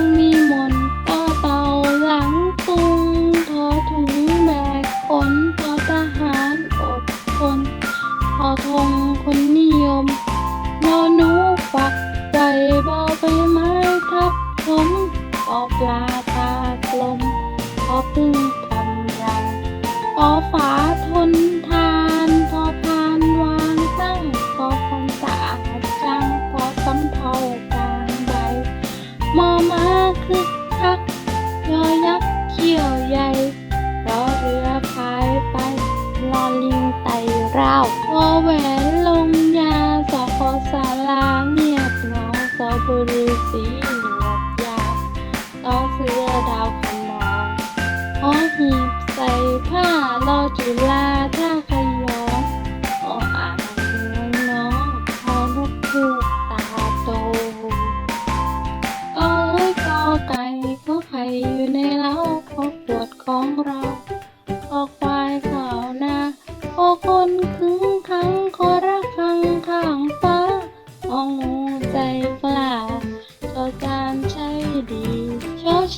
ต้องมีมนต่เป่าหลังตุงทอถุงแบกขนทอทหารอดทนทอทงคนนิยมนอนูฝักใจบาไปไม้ทับทมต่อปลา แหวนลงยาสอคอสาลาเงียบน้องสอบุรีสีหนวบยาต้องเสือดาวคำมองหอหีบใส่ผ้ารอจุฬาท่าขยอนอออ่างเมืองน้องพอลูกพูกตาโตก็เลยกอไก่ก็ไข่อยู่ในเล้าขอปวดของเรา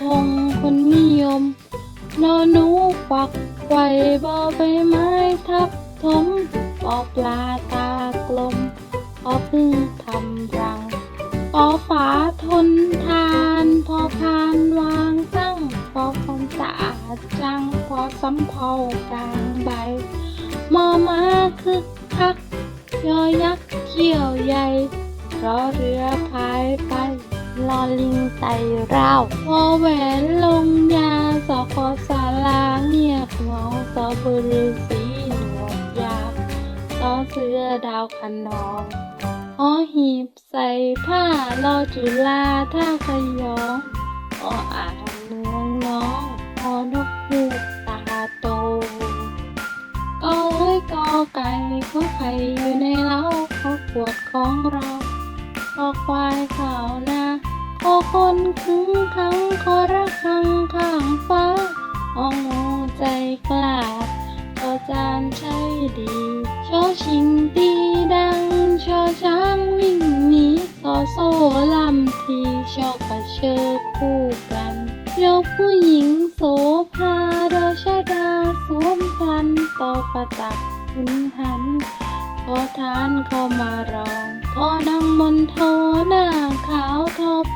ทอธงคนนิยมนอหนูควักไขว่บอใบไม้ทับถมปอปลาตากลมพอพึ่งทำรังปอฝาทนทานพอพานวางตั้งพอความสะอาดจังพอสำเภากลางใบมอมาคึกคักยอยักษ์เขี้ยวใหญ่เพรอเรือพายไป ลอลิงไต่ราวพอแหวนลงยาสอคอสาลาเงียบเหงาสอบฤาษีหนวดยาวสอเสือดาวคันนองหอหีบใส่ผ้ารอจุฬาท่าขยองออ่างเมืองน้องพอนกฮูกตาโตก็เลยกอไก่ก็ไข่อยู่ในเล้าเขาปวดของเราคอควา คอคนขึงขังคอระคังข้างฟ้าองูใจกล้าชอจานใช่ดีชอชิงตีดังชอช้างวิ่งหนีซอโซ่ลำทีชอกระเชอคู่กันยกผู้หญิงโสภาราชดาสวมกันต่อประตักขุนหันพอทานเข้ามารองทอนังมนโทหน้าขาว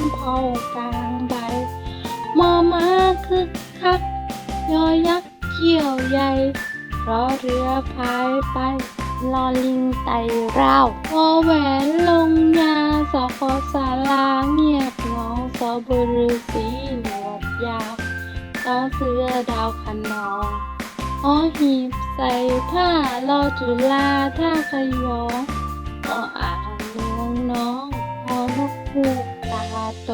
ำเภากลางใบมอมาคึกคัก ยอยักษ์เขี้ยวใหญ่รอเรือพายไปลอลิงไต่ราววอแหวนลงยาสอคอสาลาเงียบเหงสอบฤาษีหนวดยาวสอเสือดาวคันนองหอหีบใส่ผ้ารอจุฬาท่าขยองออ่างเมืองน้องพอนกพู กตาโต